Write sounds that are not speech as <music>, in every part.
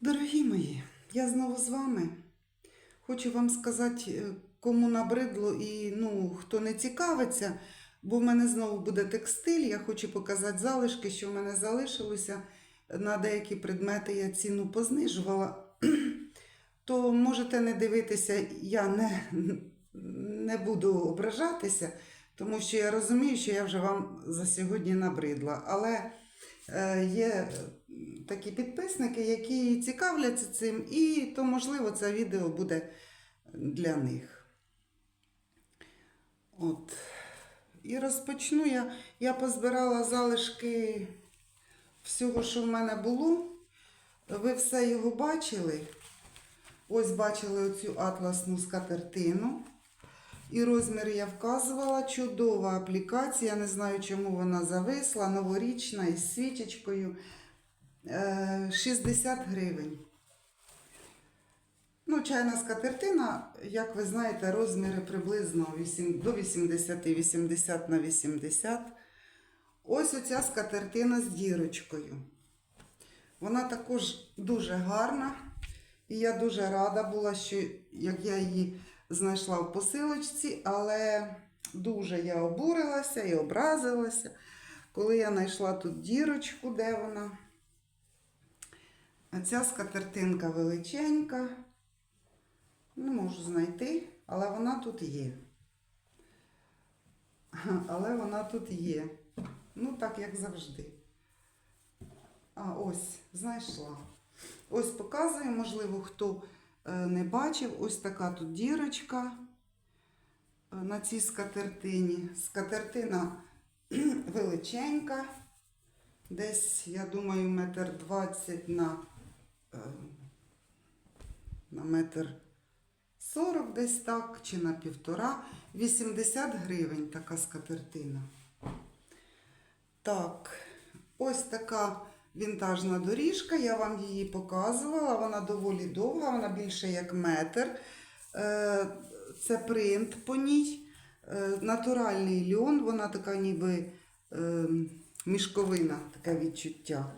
Дорогі мої, я знову з вами. Хочу вам сказати, е, кому набридло і ну, хто не цікавиться, бо в мене знову буде текстиль. Я хочу показати залишки, що в мене залишилося. На деякі предмети я ціну познижувала. То можете не дивитися, я не, не буду ображатися, тому що я розумію, що я вже вам за сьогодні набридла. Але є е, такі підписники, які цікавляться цим, і то, можливо, це відео буде для них. От. І розпочну я. Я позбирала залишки всього, що в мене було. Ви все його бачили. Ось бачили оцю атласну скатертину. І розміри я вказувала. Чудова аплікація. Не знаю, чому вона зависла. Новорічна із свічечкою. Е, 60 гривень. Ну, чайна скатертина, як ви знаєте, розміри приблизно 8, до 80, 80 на 80. Ось оця скатертина з дірочкою. Вона також дуже гарна. І я дуже рада була, що як я її знайшла в посилочці, але дуже я обурилася і образилася, коли я знайшла тут дірочку, де вона. А ця скатертинка величенька. Не можу знайти, але вона тут є. <laughs> Але вона тут є. Ну, так, як завжди. А, ось, знайшла. Ось показую, можливо, хто не бачив, ось така тут дірочка е, на цій скатертині. Скатертина <clears throat> величенька. Десь, я думаю, метр двадцять на, е, на метр сорок десь так, чи на півтора. 80 гривень така скатертина. Так, ось така вінтажна доріжка. Я вам її показувала. Вона доволі довга, вона більше як метр. Е, Це принт по ній. Е, Натуральний льон, вона така ніби е, мішковина, таке відчуття.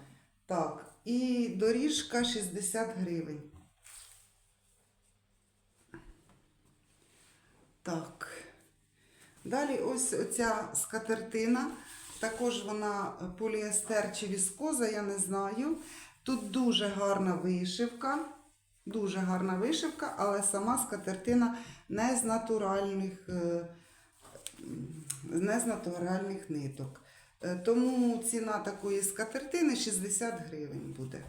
Так, і доріжка 60 гривень. Так. Далі ось оця скатертина. Також вона поліестер чи віскоза, я не знаю. Тут дуже гарна вишивка. Дуже гарна вишивка, але сама скатертина не з натуральних, е, не з натуральних ниток. Е, Тому ціна такої скатертини 60 гривень буде.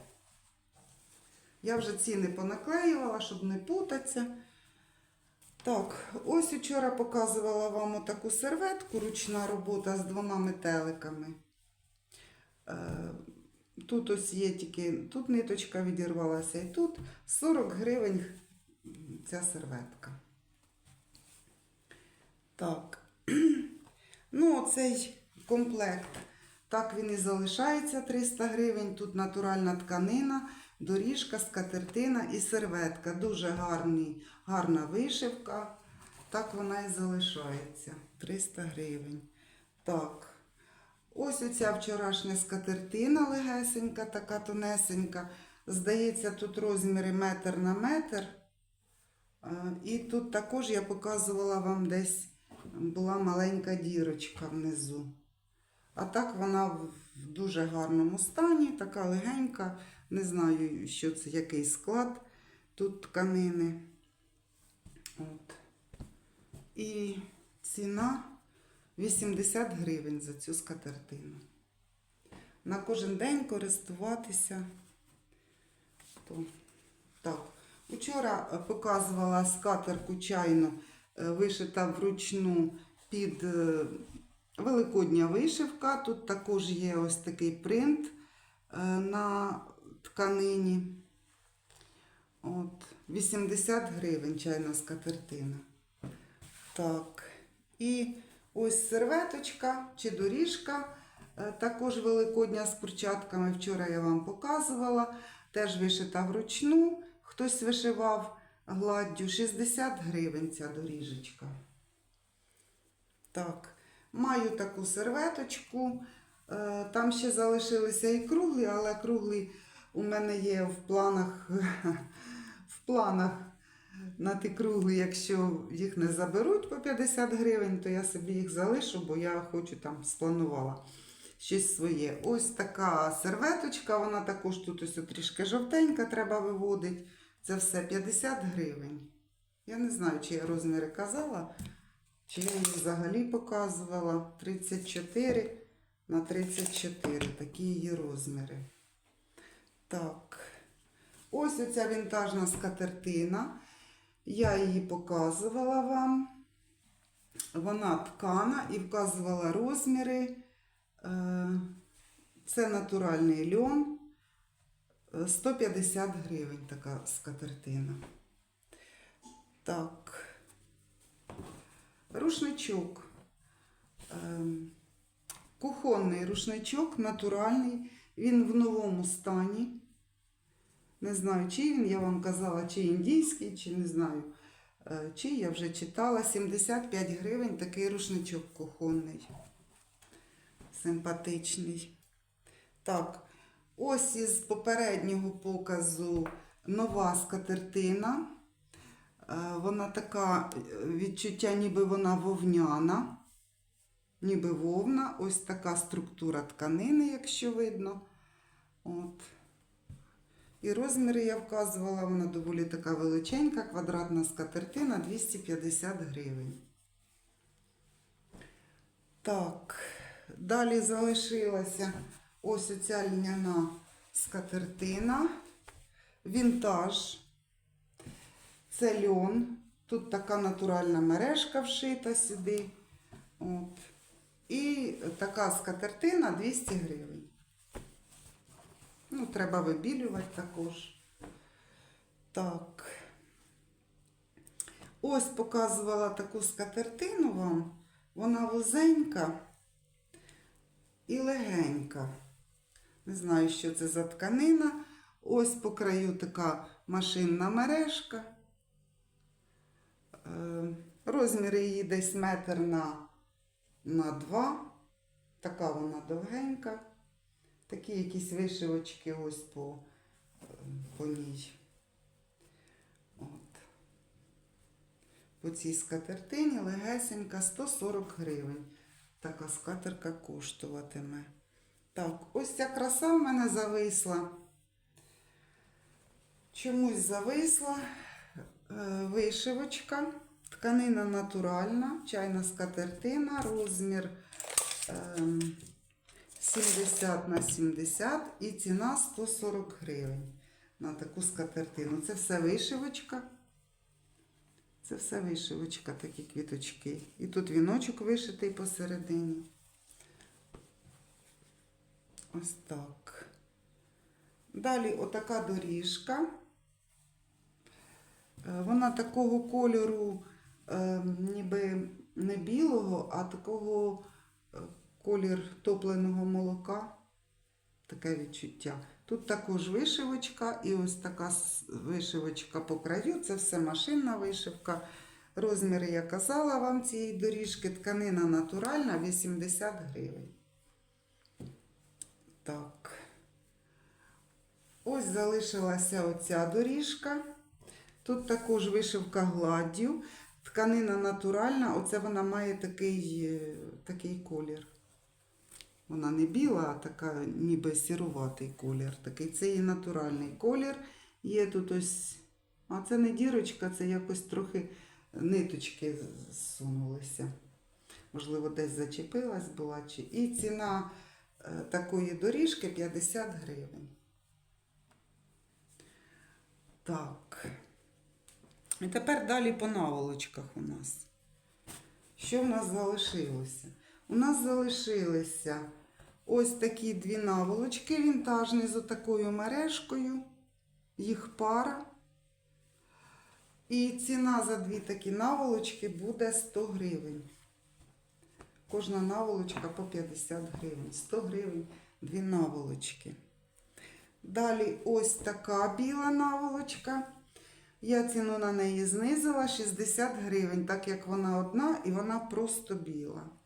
Я вже ціни понаклеювала, щоб не путатися. Так, ось вчора показувала вам таку серветку, ручна робота з двома метеликами. Е, Тут ось є тільки, тут ниточка відірвалася, і тут 40 гривень ця серветка. Так. <clears throat> Ну, оцей комплект. Так він і залишається 300 гривень. Тут натуральна тканина, доріжка, скатертина і серветка. Дуже гарний, гарна вишивка. Так вона і залишається. 300 гривень. Так. Ось оця вчорашня скатертина легесенька, така тонесенька. Здається, тут розміри метр на метр. Е, І тут також я показувала вам десь була маленька дірочка внизу. А так вона в в дуже гарному стані, така легенька. Не знаю, що це, який склад тут тканини. От. І ціна 80 гривень за цю скатертину. На кожен день користуватися. То, так. Учора е, показувала скатерку чайну, е, вишита вручну під е, Великодня вишивка. Тут також є ось такий принт на тканині. От, 80 гривень чайна скатертина. Так. І ось серветочка чи доріжка. е, Також великодня з курчатками. Вчора я вам показувала. Теж вишита вручну. Хтось вишивав гладдю 60 гривень ця доріжечка. Так. Маю таку серветочку. Е, Там ще залишилися і круглі, але круглі у мене є в планах, <laughs> планах на ті круги, якщо їх не заберуть по 50 гривень, то я собі їх залишу, бо я хочу там спланувала щось своє. Ось така серветочка, вона також тут ось трішки жовтенька, треба виводити. Це все 50 гривень. Я не знаю, чи я розміри казала, чи я їх взагалі показувала. 34 на 34. Такі її розміри. Так. Ось оця вінтажна скатертина. Я її показувала вам. Вона ткана і вказувала розміри. Е, Це натуральний льон. Е, 150 гривень така скатертина. Так. Рушничок. Ем, Кухонний рушничок натуральний. Він в новому стані. Не знаю, чий він, я вам казала, чи індійський, чи не знаю. е, Чий я вже читала. 75 гривень такий рушничок кухонний. Симпатичний. Так, ось із попереднього показу нова скатертина. Е, Вона така е, відчуття, ніби вона вовняна, ніби вовна. Ось така структура тканини, якщо видно. От. І розміри я вказувала, вона доволі така величенька, квадратна скатертина 250 гривень. Так, далі залишилася ось оця льняна скатертина. Вінтаж. Це льон. Тут така натуральна мережка вшита сюди. От. І така скатертина 200 гривень. Ну, треба вибілювати також. Так. Ось показувала таку скатертину вам. Вона вузенька і легенька. Не знаю, що це за тканина. Ось по краю така машинна мережка. Е, Розміри її десь метр на, на два. Така вона довгенька. Такі якісь вишивочки ось по, по ній. От. По цій скатертині легесенька 140 гривень. Така скатерка коштуватиме. Так, ось ця краса в мене зависла. Чомусь зависла е, вишивочка. Тканина натуральна, чайна скатертина, розмір ем, 70 на 70 і ціна 140 гривень на таку скатертину. Це все вишивочка. Це все вишивочка, такі квіточки. І тут віночок вишитий посередині. Ось так. Далі отака доріжка. Е, Вона такого кольору, е, ніби не білого, а такого колір топленого молока. Таке відчуття. Тут також вишивочка, і ось така вишивочка по краю. Це все машинна вишивка. Розміри я казала вам цієї доріжки. Тканина натуральна 80 гривень. Так. Ось залишилася оця доріжка. Тут також вишивка гладдю. Тканина натуральна, оце вона має такий, е, такий колір. Вона не біла, а така ніби сіруватий колір. Такий. Це її натуральний колір. Є тут ось. А це не дірочка, це якось трохи ниточки зсунулися. Можливо, десь зачепилась була. Чи... І ціна е, такої доріжки 50 гривень. Так. І тепер далі по наволочках у нас. Що в нас залишилося? У нас залишилися ось такі дві наволочки вінтажні з отакою мережкою. Їх пара. І ціна за дві такі наволочки буде 100 гривень. Кожна наволочка по 50 гривень. 100 гривень дві наволочки. Далі ось така біла наволочка. Я ціну на неї знизила 60 гривень, так як вона одна і вона просто біла.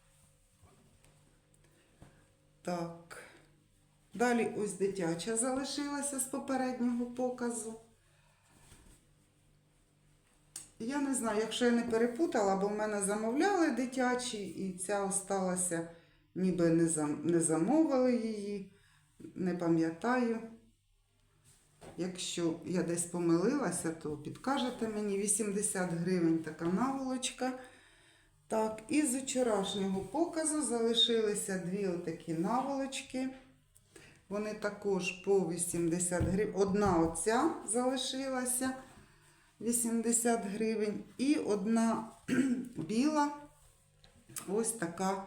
Так. Далі ось дитяча залишилася з попереднього показу. Я не знаю, якщо я не перепутала, бо в мене замовляли дитячі, і ця осталася, ніби не, зам... не замовили її, не пам'ятаю. Якщо я десь помилилася, то підкажете мені 80 гривень така наволочка. Так, і з вчорашнього показу залишилися дві отакі наволочки. Вони також по 80 гривень. Одна оця залишилася 80 гривень. І одна <clears throat> біла, ось така,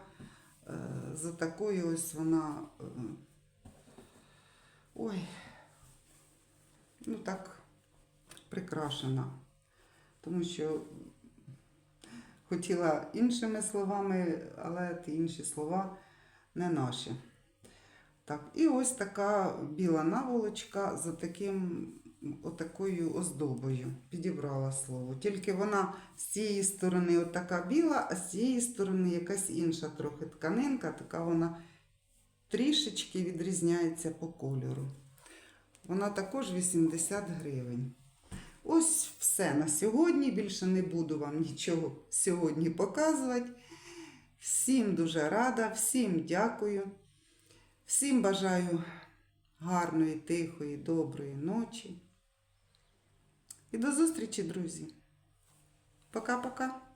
е, за такою ось вона. е, Ой, ну так, прикрашена. Тому що хотіла іншими словами, але ті інші слова не наші. Так, і ось така біла наволочка з таким, отакою оздобою. Підібрала слово. Тільки вона з цієї сторони отака біла, а з цієї сторони якась інша трохи тканинка, така вона трішечки відрізняється по кольору. Вона також 80 гривень. Ось все на сьогодні. Більше не буду вам нічого сьогодні показувати. Всім дуже рада, всім дякую. Всім бажаю гарної, тихої, доброї ночі. І до зустрічі, друзі. Пока-пока.